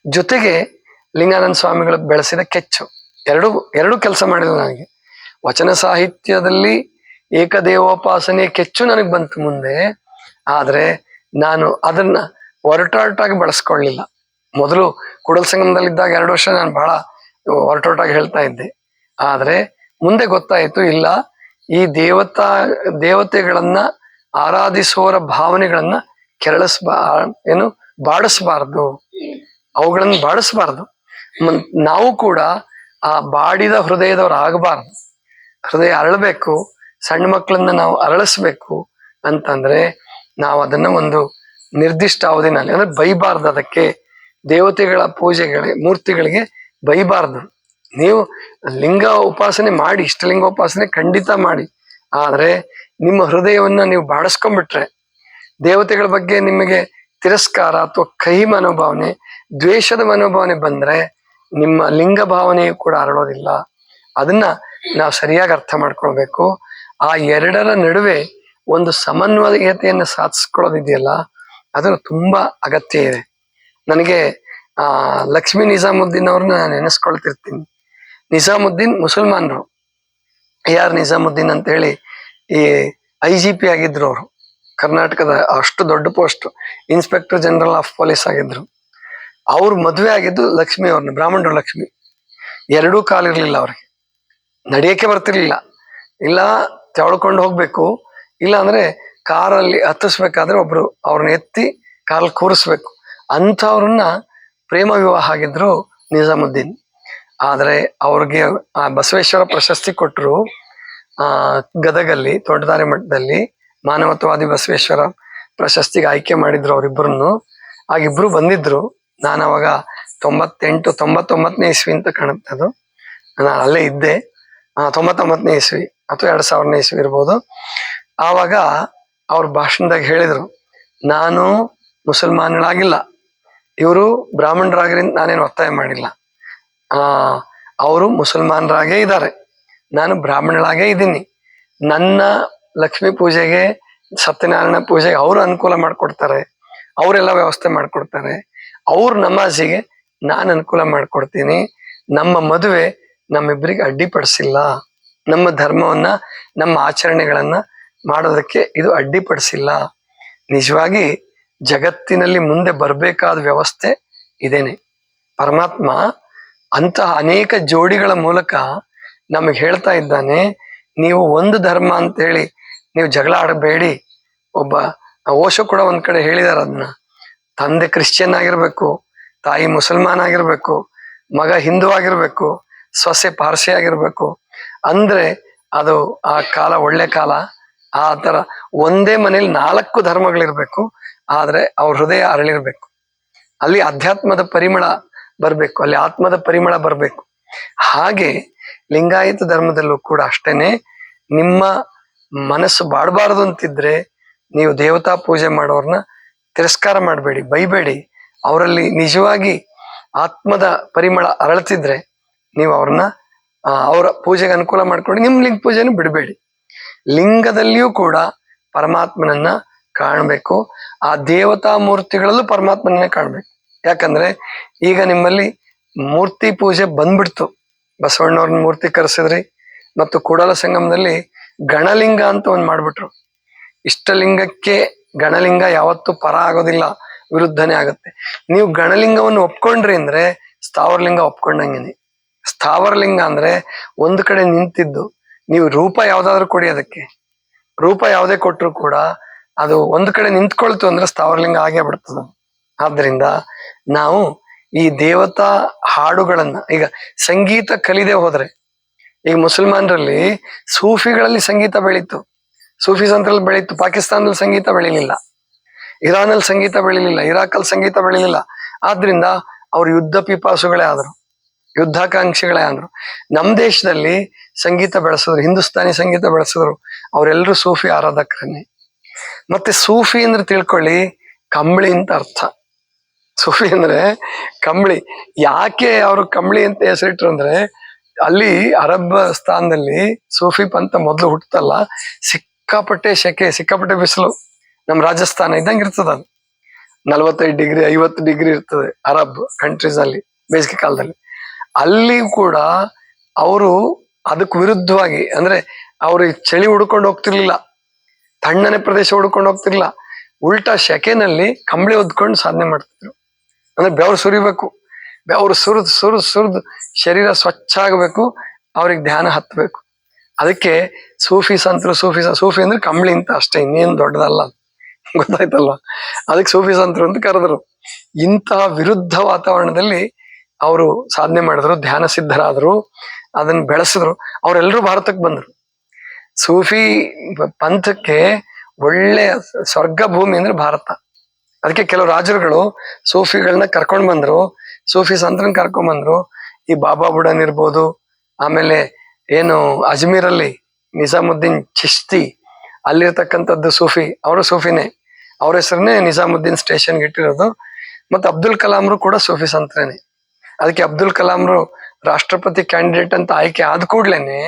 ಜೊತೆಗೆ ಲಿಂಗಾನಂದ ಸ್ವಾಮಿಗಳು ಬೆಳೆಸಿದ ಕೆಚ್ಚು. ಎರಡು ಎರಡು ಕೆಲಸ ಮಾಡಿದ್ರು ನನಗೆ. ವಚನ ಸಾಹಿತ್ಯದಲ್ಲಿ ಏಕದೇವೋಪಾಸನೆ ಕೆಚ್ಚು ನನಗೆ ಬಂತು ಮುಂದೆ. ಆದರೆ ನಾನು ಅದನ್ನ ಒರಟಾಟಾಗಿ ಬಳಸ್ಕೊಳ್ಳಿಲ್ಲ. ಮೊದಲು ಕುಡಲ್ ಸಂಗಮದಲ್ಲಿದ್ದಾಗ ಎರಡು ವರ್ಷ ನಾನು ಬಹಳ ಒರಟೊಟ್ಟಾಗಿ ಹೇಳ್ತಾ ಇದ್ದೆ. ಆದರೆ ಮುಂದೆ ಗೊತ್ತಾಯಿತು, ಇಲ್ಲ, ಈ ದೇವತಾ, ದೇವತೆಗಳನ್ನ ಆರಾಧಿಸುವವರ ಭಾವನೆಗಳನ್ನ ಕೆರಳಿಸ್ಬಾ, ಏನು, ಬಾಡಿಸ್ಬಾರ್ದು. ಅವುಗಳನ್ನು ಬಾಡಿಸ್ಬಾರ್ದು. ನಾವು ಕೂಡ ಆ ಬಾಡಿದ ಹೃದಯದವ್ರು ಆಗಬಾರ್ದು. ಹೃದಯ ಅರಳಬೇಕು, ಸಣ್ಣ ಮಕ್ಕಳನ್ನ ನಾವು ಅರಳಿಸ್ಬೇಕು ಅಂತಂದ್ರೆ ನಾವು ಅದನ್ನ ಒಂದು ನಿರ್ದಿಷ್ಟ ಅವಧಿನಲ್ಲಿ, ಅಂದ್ರೆ ಬೈಬಾರ್ದು ಅದಕ್ಕೆ. ದೇವತೆಗಳ ಪೂಜೆಗಳಿಗೆ, ಮೂರ್ತಿಗಳಿಗೆ ಬೈಬಾರ್ದು. ನೀವು ಲಿಂಗ ಉಪಾಸನೆ ಮಾಡಿ, ಇಷ್ಟಲಿಂಗ ಉಪಾಸನೆ ಖಂಡಿತ ಮಾಡಿ. ಆದ್ರೆ ನಿಮ್ಮ ಹೃದಯವನ್ನ ನೀವು ಬಾಡಿಸ್ಕೊಂಡ್ಬಿಟ್ರೆ ದೇವತೆಗಳ ಬಗ್ಗೆ ನಿಮಗೆ ತಿರಸ್ಕಾರ ಅಥವಾ ಕಹಿ ಮನೋಭಾವನೆ, ದ್ವೇಷದ ಮನೋಭಾವನೆ ಬಂದ್ರೆ ನಿಮ್ಮ ಲಿಂಗ ಭಾವನೆಯು ಕೂಡ ಅರಳೋದಿಲ್ಲ. ಅದನ್ನ ನಾವು ಸರಿಯಾಗಿ ಅರ್ಥ ಮಾಡ್ಕೊಳ್ಬೇಕು. ಆ ಎರಡರ ನಡುವೆ ಒಂದು ಸಮನ್ವಯತೆಯನ್ನು ಸಾಧಿಸ್ಕೊಳ್ಳೋದಿದೆಯಲ್ಲ ಅದು ತುಂಬಾ ಅಗತ್ಯ ಇದೆ. ನನಗೆ, ಆ, ಲಕ್ಷ್ಮೀ ನಿಜಾಮುದ್ದೀನ್ ಅವ್ರನ್ನ ನಾನು ನೆನೆಸ್ಕೊಳ್ತಿರ್ತೀನಿ. ನಿಜಾಮುದ್ದೀನ್ ಮುಸಲ್ಮಾನರು. ಯಾರ್ ನಿಜಾಮುದ್ದೀನ್ ಅಂತ ಹೇಳಿ, ಈ ಐ ಜಿ ಪಿ ಆಗಿದ್ರು ಅವರು. ಕರ್ನಾಟಕದ ಅಷ್ಟು ದೊಡ್ಡ post inspector general of police ಆಗಿದ್ರು. ಅವ್ರು ಮದುವೆ ಆಗಿದ್ದು ಲಕ್ಷ್ಮಿ ಅವ್ರನ್ನ, ಬ್ರಾಹ್ಮಣರು ಲಕ್ಷ್ಮಿ. ಎರಡೂ ಕಾಲಿರ್ಲಿಲ್ಲ ಅವ್ರಿಗೆ. ನಡೆಯಕ್ಕೆ ಬರ್ತಿರ್ಲಿಲ್ಲ. ಇಲ್ಲ ತೆಳ್ಕೊಂಡು ಹೋಗ್ಬೇಕು. ಇಲ್ಲ ಅಂದ್ರೆ ಕಾರಲ್ಲಿ ಹತ್ತಿಸ್ಬೇಕಾದ್ರೆ ಒಬ್ರು ಅವ್ರನ್ನ ಎತ್ತಿ ಕಾಲ್ ಕೂರಿಸ್ಬೇಕು. ಅಂಥವ್ರನ್ನ ಪ್ರೇಮ ವಿವಾಹ ಆಗಿದ್ರು ನಿಜಾಮುದ್ದೀನ್. ಆದ್ರೆ ಅವ್ರಿಗೆ ಆ ಬಸವೇಶ್ವರ ಪ್ರಶಸ್ತಿ ಕೊಟ್ಟರು ಆ, ಗದಗಲ್ಲಿ, ತೋಟದಾರಿ ಮಠದಲ್ಲಿ ಮಾನವತ್ವವಾದಿ ಬಸವೇಶ್ವರ ಪ್ರಶಸ್ತಿಗೆ ಆಯ್ಕೆ ಮಾಡಿದ್ರು ಅವರಿಬ್ಬರನ್ನು ಆಗಿಬ್ರು ಬಂದಿದ್ರು. ನಾನು ಅವಾಗ ತೊಂಬತ್ತೆಂಟು, ತೊಂಬತ್ತೊಂಬತ್ತನೇ ಇಸ್ವಿ ಅಂತ ಕಾಣುತ್ತೆ ಅದು. ನಾನು ಅಲ್ಲೇ ಇದ್ದೆ. ತೊಂಬತ್ತೊಂಬತ್ತನೇ ಇಸ್ವಿ ಅಥವಾ ಎರಡ್ ಸಾವಿರನೇ ಇಸ್ವಿ ಇರ್ಬೋದು. ಆವಾಗ ಅವ್ರ ಭಾಷಣದಾಗ ಹೇಳಿದ್ರು, ನಾನು ಮುಸಲ್ಮಾನಳಾಗಿಲ್ಲ. ಇವರು ಬ್ರಾಹ್ಮಣರಾಗ್ರಿಂದ ನಾನೇನು ಒತ್ತಾಯ ಮಾಡಿಲ್ಲ. ಅವರು ಮುಸಲ್ಮಾನರಾಗೇ ಇದ್ದಾರೆ. ನಾನು ಬ್ರಾಹ್ಮಣಳಾಗೇ ಇದ್ದೀನಿ. ನನ್ನ ಲಕ್ಷ್ಮೀ ಪೂಜೆಗೆ, ಸತ್ಯನಾರಾಯಣ ಪೂಜೆಗೆ ಅವರು ಅನುಕೂಲ ಮಾಡಿಕೊಡ್ತಾರೆ. ಅವರೆಲ್ಲ ವ್ಯವಸ್ಥೆ ಮಾಡ್ಕೊಡ್ತಾರೆ. ಅವ್ರ ನಮಾಜಿಗೆ ನಾನು ಅನುಕೂಲ ಮಾಡ್ಕೊಡ್ತೀನಿ. ನಮ್ಮ ಮದುವೆ ನಮ್ಮಿಬ್ಬರಿಗೆ ಅಡ್ಡಿಪಡಿಸಿಲ್ಲ. ನಮ್ಮ ಧರ್ಮವನ್ನ, ನಮ್ಮ ಆಚರಣೆಗಳನ್ನ ಮಾಡೋದಕ್ಕೆ ಇದು ಅಡ್ಡಿಪಡಿಸಿಲ್ಲ. ನಿಜವಾಗಿ ಜಗತ್ತಿನಲ್ಲಿ ಮುಂದೆ ಬರಬೇಕಾದ ವ್ಯವಸ್ಥೆ ಇದೇನೆ. ಪರಮಾತ್ಮ ಅಂತಹ ಅನೇಕ ಜೋಡಿಗಳ ಮೂಲಕ ನಮಗೆ ಹೇಳ್ತಾ ಇದ್ದಾನೆ, ನೀವು ಒಂದು ಧರ್ಮ ಅಂತ ಹೇಳಿ, ನೀವು ಜಗಳ ಆಡಬೇಡಿ. ಒಬ್ಬ ಓಶ ಕೂಡ ಒಂದ್ ಕಡೆ ಹೇಳಿದಾರ ಅದನ್ನ. ತಂದೆ ಕ್ರಿಶ್ಚಿಯನ್ ಆಗಿರ್ಬೇಕು, ತಾಯಿ ಮುಸಲ್ಮಾನ್ ಆಗಿರ್ಬೇಕು, ಮಗ ಹಿಂದೂ ಆಗಿರ್ಬೇಕು, ಸೊಸೆ ಪಾರ್ಸಿ ಆಗಿರ್ಬೇಕು, ಅಂದ್ರೆ ಅದು ಆ ಕಾಲ ಒಳ್ಳೆ ಕಾಲ, ಆ ತರ ಒಂದೇ ಮನೇಲಿ ನಾಲ್ಕು ಧರ್ಮಗಳಿರ್ಬೇಕು, ಆದ್ರೆ ಅವ್ರ ಹೃದಯ ಅರಳಿರ್ಬೇಕು. ಅಲ್ಲಿ ಅಧ್ಯಾತ್ಮದ ಪರಿಮಳ ಬರ್ಬೇಕು, ಅಲ್ಲಿ ಆತ್ಮದ ಪರಿಮಳ ಬರ್ಬೇಕು. ಹಾಗೆ ಲಿಂಗಾಯತ ಧರ್ಮದಲ್ಲೂ ಕೂಡ ಅಷ್ಟೇನೆ, ನಿಮ್ಮ ಮನಸ್ಸು ಬಾಡಬಾರದು ಅಂತಿದ್ರೆ ನೀವು ದೇವತಾ ಪೂಜೆ ಮಾಡೋರ್ನ ತಿರಸ್ಕಾರ ಮಾಡಬೇಡಿ, ಬೈಬೇಡಿ. ಅವರಲ್ಲಿ ನಿಜವಾಗಿ ಆತ್ಮದ ಪರಿಮಳ ಅರಳ್ತಿದ್ರೆ ನೀವು ಅವ್ರನ್ನ ಅವರ ಪೂಜೆಗೆ ಅನುಕೂಲ ಮಾಡ್ಕೊಂಡು ನಿಮ್ಮ ಲಿಂಗ ಪೂಜೆನೂ ಬಿಡಬೇಡಿ. ಲಿಂಗದಲ್ಲಿಯೂ ಕೂಡ ಪರಮಾತ್ಮನನ್ನ ಕಾಣಬೇಕು. ಆ ದೇವತಾ ಮೂರ್ತಿಗಳಲ್ಲೂ ಪರಮಾತ್ಮನನ್ನೇ ಕಾಣಬೇಕು. ಯಾಕಂದ್ರೆ ಈಗ ನಿಮ್ಮಲ್ಲಿ ಮೂರ್ತಿ ಪೂಜೆ ಬಂದ್ಬಿಡ್ತು. ಬಸವಣ್ಣವ್ರನ್ನ ಮೂರ್ತಿ ಕರೆಸಿದ್ರಿ ಮತ್ತು ಕೂಡಲ ಸಂಗಮದಲ್ಲಿ ಗಣಲಿಂಗ ಅಂತ ಒಂದ್ ಮಾಡ್ಬಿಟ್ರು. ಇಷ್ಟಲಿಂಗಕ್ಕೆ ಗಣಲಿಂಗ ಯಾವತ್ತೂ ಪರ ಆಗೋದಿಲ್ಲ, ವಿರುದ್ಧನೇ ಆಗುತ್ತೆ. ನೀವು ಗಣಲಿಂಗವನ್ನು ಒಪ್ಕೊಂಡ್ರಿ ಅಂದ್ರೆ ಸ್ಥಾವರಲಿಂಗ ಒಪ್ಕೊಂಡಂಗೆನೆ. ಸ್ಥಾವರಲಿಂಗ ಅಂದ್ರೆ ಒಂದ್ ಕಡೆ ನಿಂತಿದ್ದು, ನೀವು ರೂಪ ಯಾವ್ದಾದ್ರು ಕೊಡಿ ಅದಕ್ಕೆ. ರೂಪ ಯಾವುದೇ ಕೊಟ್ಟರು ಕೂಡ ಅದು ಒಂದ್ ಕಡೆ ನಿಂತ್ಕೊಳ್ತು ಅಂದ್ರೆ ಸ್ಥಾವರಲಿಂಗ ಆಗೇ ಬಿಡ್ತದ. ಆದ್ರಿಂದ ನಾವು ಈ ದೇವತಾ ಹಾಡುಗಳನ್ನ, ಈಗ ಸಂಗೀತ ಕಲಿದೆ ಹೋದ್ರೆ, ಈಗ ಮುಸಲ್ಮಾನರಲ್ಲಿ ಸೂಫಿಗಳಲ್ಲಿ ಸಂಗೀತ ಬೆಳೀತು. ಸೂಫಿ ಸಂತರಲ್ಲಿ ಬೆಳೀತು. ಪಾಕಿಸ್ತಾನದಲ್ಲಿ ಸಂಗೀತ ಬೆಳಿಲಿಲ್ಲ. ಇರಾನಲ್ಲಿ ಸಂಗೀತ ಬೆಳಿಲಿಲ್ಲ. ಇರಾಕಲ್ಲಿ ಸಂಗೀತ ಬೆಳೀಲಿಲ್ಲ. ಆದ್ರಿಂದ ಅವರು ಯುದ್ಧ ಪಿಪಾಸುಗಳೇ ಆದ್ರು. ಯುದ್ಧಾಕಾಂಕ್ಷಿಗಳೇ ಆದ್ರು. ನಮ್ ದೇಶದಲ್ಲಿ ಸಂಗೀತ ಬೆಳೆಸಿದ್ರು. ಹಿಂದೂಸ್ತಾನಿ ಸಂಗೀತ ಬೆಳೆಸಿದ್ರು. ಅವರೆಲ್ಲರೂ ಸೂಫಿ ಆರಾಧಕರನ್ನೇ. ಮತ್ತೆ ಸೂಫಿ ಅಂದ್ರೆ ತಿಳ್ಕೊಳ್ಳಿ, ಕಂಬಳಿ ಅಂತ ಅರ್ಥ. ಸೂಫಿ ಅಂದ್ರೆ ಕಂಬಳಿ. ಯಾಕೆ ಅವರು ಕಂಬಳಿ ಅಂತ ಹೆಸರಿಟ್ರು ಅಂದ್ರೆ, ಅಲ್ಲಿ ಅರಬ್ ಸ್ಥಾನದಲ್ಲಿ ಸೂಫಿ ಪಂಥ ಮೊದಲು ಹುಟ್ಟತಲ್ಲ ಸಿಕ್ಕಾಪಟ್ಟೆ ಶೆಕೆ, ಸಿಕ್ಕಾಪಟ್ಟೆ ಬಿಸಿಲು ನಮ್ಮ ರಾಜಸ್ಥಾನ ಇದ್ದಂಗೆ ಇರ್ತದ ಅದು. ನಲವತ್ತೈದು ಡಿಗ್ರಿ, ಐವತ್ತು ಡಿಗ್ರಿ ಇರ್ತದೆ ಅರಬ್ ಕಂಟ್ರೀಸ್ ಅಲ್ಲಿ, ಬೇಸಿಗೆ ಕಾಲದಲ್ಲಿ. ಅಲ್ಲಿ ಕೂಡ ಅವರು ಅದಕ್ಕೆ ವಿರುದ್ಧವಾಗಿ, ಅಂದ್ರೆ ಅವರು ಚಳಿ ಹುಡ್ಕೊಂಡು ಹೋಗ್ತಿರ್ಲಿಲ್ಲ, ತಣ್ಣನೆ ಪ್ರದೇಶ ಹುಡ್ಕೊಂಡು ಹೋಗ್ತಿರ್ಲಿಲ್ಲ, ಉಲ್ಟಾ ಶೆಕೆನಲ್ಲಿ ಕಂಬಳಿ ಹೊದ್ಕೊಂಡು ಸಾಧನೆ ಮಾಡ್ತಿದ್ರು. ಅಂದ್ರೆ ಬೆವರು ಸುರಿಬೇಕು, ಬೆವರು ಸುರಿದು ಸುರಿದು ಸುರಿದು ಶರೀರ ಸ್ವಚ್ಛ ಆಗಬೇಕು, ಅವ್ರಿಗೆ ಧ್ಯಾನ ಹತ್ಬೇಕು ಅದಕ್ಕೆ ಸೂಫಿ ಸಂತರು ಸೂಫಿ ಸ- ಸೂಫಿ ಅಂದ್ರೆ ಕಂಬಳಿ ಅಂತ ಅಷ್ಟೇ, ಇನ್ನೇನು ದೊಡ್ಡದಲ್ಲ ಗೊತ್ತಾಯ್ತಲ್ಲ? ಅದಕ್ಕೆ ಸೂಫಿ ಸಂತರು ಅಂತ ಕರೆದ್ರು. ಇಂತಹ ವಿರುದ್ಧ ವಾತಾವರಣದಲ್ಲಿ ಅವರು ಸಾಧನೆ ಮಾಡಿದ್ರು, ಧ್ಯಾನ ಸಿದ್ಧರಾದ್ರು, ಅದನ್ನ ಬೆಳೆಸಿದ್ರು. ಅವರೆಲ್ಲರೂ ಭಾರತಕ್ಕೆ ಬಂದ್ರು. ಸೂಫಿ ಪಂಥಕ್ಕೆ ಒಳ್ಳೆಯ ಸ್ವರ್ಗ ಭೂಮಿ ಅಂದ್ರೆ ಭಾರತ. ಅದಕ್ಕೆ ಕೆಲವು ರಾಜರುಗಳು ಸೂಫಿಗಳನ್ನ ಕರ್ಕೊಂಡು ಬಂದ್ರು. ಸೂಫಿ ಸಂತರನ್ನ ಕರ್ಕೊಂಡ್ ಬಂದ್ರು. ಈ ಬಾಬಾ ಬುಡನ್ ಇರ್ಬೋದು, ಆಮೇಲೆ ಏನು ಅಜ್ಮೀರಲ್ಲಿ ನಿಜಾಮುದ್ದೀನ್ ಚಿಶ್ತಿ ಅಲ್ಲಿರ್ತಕ್ಕಂಥದ್ದು ಸೂಫಿ, ಅವರು ಸೂಫಿನೇ. ಅವ್ರ ಹೆಸರನ್ನೇ ನಿಜಾಮುದ್ದೀನ್ ಸ್ಟೇಷನ್ಗೆ ಇಟ್ಟಿರೋದು. ಮತ್ತೆ ಅಬ್ದುಲ್ ಕಲಾಂರು ಕೂಡ ಸೂಫಿ ಸಂತರೇನೆ. ಅದಕ್ಕೆ ಅಬ್ದುಲ್ ಕಲಾಂರು ರಾಷ್ಟ್ರಪತಿ ಕ್ಯಾಂಡಿಡೇಟ್ ಅಂತ ಆಯ್ಕೆ ಆದ ಕೂಡ್ಲೇನೆ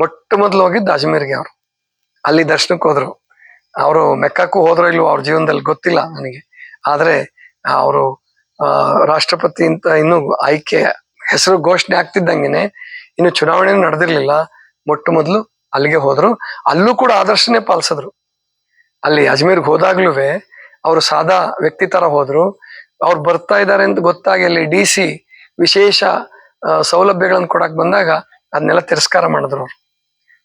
ಮೊಟ್ಟ ಮೊದಲು ಹೋಗಿದ್ದು ಅಜ್ಮೀರ್ಗೆ ಅವರು. ಅಲ್ಲಿ ದರ್ಶನಕ್ಕೆ ಹೋದ್ರು. ಅವರು ಮೆಕ್ಕಕ್ಕೂ ಹೋದ್ರೋ ಇಲ್ವೋ ಅವ್ರ ಜೀವನದಲ್ಲಿ ಗೊತ್ತಿಲ್ಲ ನನಗೆ. ಆದ್ರೆ ಅವರು ರಾಷ್ಟ್ರಪತಿ ಅಂತ ಇನ್ನೂ ಆಯ್ಕೆ, ಹೆಸರು ಘೋಷಣೆ ಆಗ್ತಿದ್ದಂಗೆನೆ ಇನ್ನು ಚುನಾವಣೆ ನಡೆದಿರ್ಲಿಲ್ಲ. ಮೊಟ್ಟ ಮೊದಲು ಅಲ್ಲಿಗೆ ಹೋದ್ರು. ಅಲ್ಲೂ ಕೂಡ ಆದರ್ಶನೇ ಪಾಲಿಸಿದ್ರು. ಅಲ್ಲಿ ಅಜ್ಮೀರ್ಗೆ ಹೋದಾಗ್ಲೂ ಅವರು ಸಾದಾ ವ್ಯಕ್ತಿ ತರ ಹೋದ್ರು. ಅವ್ರು ಬರ್ತಾ ಇದ್ದಾರೆ ಅಂತ ಗೊತ್ತಾಗಿ ಅಲ್ಲಿ ಡಿ ಸಿ ವಿಶೇಷ ಸೌಲಭ್ಯಗಳನ್ನು ಕೊಡಕ್ ಬಂದಾಗ ಅದನ್ನೆಲ್ಲ ತಿರಸ್ಕಾರ ಮಾಡಿದ್ರು ಅವ್ರು.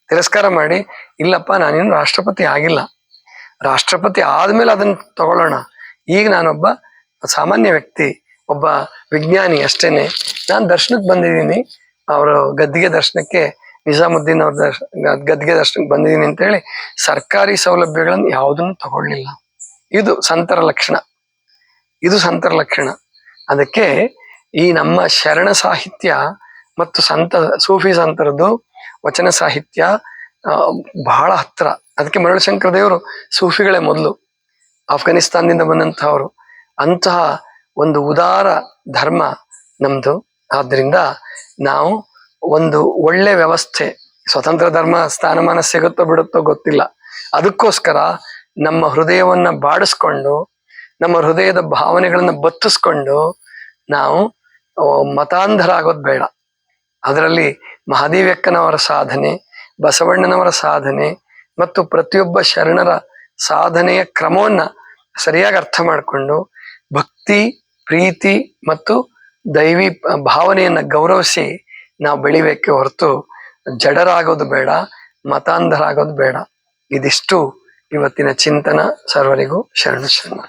ತಿರಸ್ಕಾರ ಮಾಡಿ, ಇಲ್ಲಪ್ಪ ನಾನೇನು ರಾಷ್ಟ್ರಪತಿ ಆಗಿಲ್ಲ. ರಾಷ್ಟ್ರಪತಿ ಆದ್ಮೇಲೆ ಅದನ್ನ ತಗೊಳ್ಳೋಣ. ಈಗ ನಾನೊಬ್ಬ ಸಾಮಾನ್ಯ ವ್ಯಕ್ತಿ, ಒಬ್ಬ ವಿಜ್ಞಾನಿ ಅಷ್ಟೇನೆ. ನಾನು ದರ್ಶನಕ್ಕೆ ಬಂದಿದ್ದೀನಿ. ಅವರ ಗದ್ದಿಗೆ ದರ್ಶನಕ್ಕೆ ನಿಜಾಮುದ್ದೀನ್ ಅವ್ರ ದರ್ಶ, ಗದ್ದಿಗೆ ದರ್ಶನಕ್ಕೆ ಬಂದಿದ್ದೀನಿ ಅಂತ ಹೇಳಿ ಸರ್ಕಾರಿ ಸೌಲಭ್ಯಗಳನ್ನು ಯಾವುದನ್ನು ತಗೊಳ್ಳಿಲ್ಲ. ಇದು ಸಂತರ ಲಕ್ಷಣ. ಇದು ಸಂತರ ಲಕ್ಷಣ. ಅದಕ್ಕೆ ಈ ನಮ್ಮ ಶರಣ ಸಾಹಿತ್ಯ ಮತ್ತು ಸಂತ, ಸೂಫಿ ಸಂತರದ್ದು ವಚನ ಸಾಹಿತ್ಯ ಬಹಳ ಹತ್ರ. ಅದಕ್ಕೆ ಮರಳಶಂಕರ ದೇವರು ಸೂಫಿಗಳೇ ಮೊದಲು. ಆಫ್ಘನಿಸ್ತಾನದಿಂದ ಬಂದಂತಹವರು. ಅಂತಹ ಒಂದು ಉದಾರ ಧರ್ಮ ನಮ್ದು. ಆದ್ರಿಂದ ನಾವು ಒಂದು ಒಳ್ಳೆ ವ್ಯವಸ್ಥೆ, ಸ್ವತಂತ್ರ ಧರ್ಮ ಸ್ಥಾನಮಾನ ಸಿಗುತ್ತೋ ಬಿಡುತ್ತೋ ಗೊತ್ತಿಲ್ಲ. ಅದಕ್ಕೋಸ್ಕರ ನಮ್ಮ ಹೃದಯವನ್ನ ಬಾಡಿಸ್ಕೊಂಡು, ನಮ್ಮ ಹೃದಯದ ಭಾವನೆಗಳನ್ನ ಬತ್ತಿಸ್ಕೊಂಡು ನಾವು ಮತಾಂಧರ ಆಗೋದು ಬೇಡ. ಅದರಲ್ಲಿ ಮಹಾದೇವ್ಯಕ್ಕನವರ ಸಾಧನೆ, ಬಸವಣ್ಣನವರ ಸಾಧನೆ ಮತ್ತು ಪ್ರತಿಯೊಬ್ಬ ಶರಣರ ಸಾಧನೆಯ ಕ್ರಮವನ್ನ ಸರಿಯಾಗಿ ಅರ್ಥ ಮಾಡಿಕೊಂಡು ಭಕ್ತಿ, ಪ್ರೀತಿ ಮತ್ತು ದೈವಿ ಭಾವನೆಯನ್ನ ಗೌರವಿಸಿ ನಾವು ಬೆಳಿಬೇಕೆ ಹೊರತು ಜಡರಾಗೋದು ಬೇಡ, ಮತಾಂಧರಾಗೋದು ಬೇಡ. ಇದಿಷ್ಟು ಇವತ್ತಿನ ಚಿಂತನ. ಸರ್ವರಿಗೂ ಶರಣ ಶರಣ.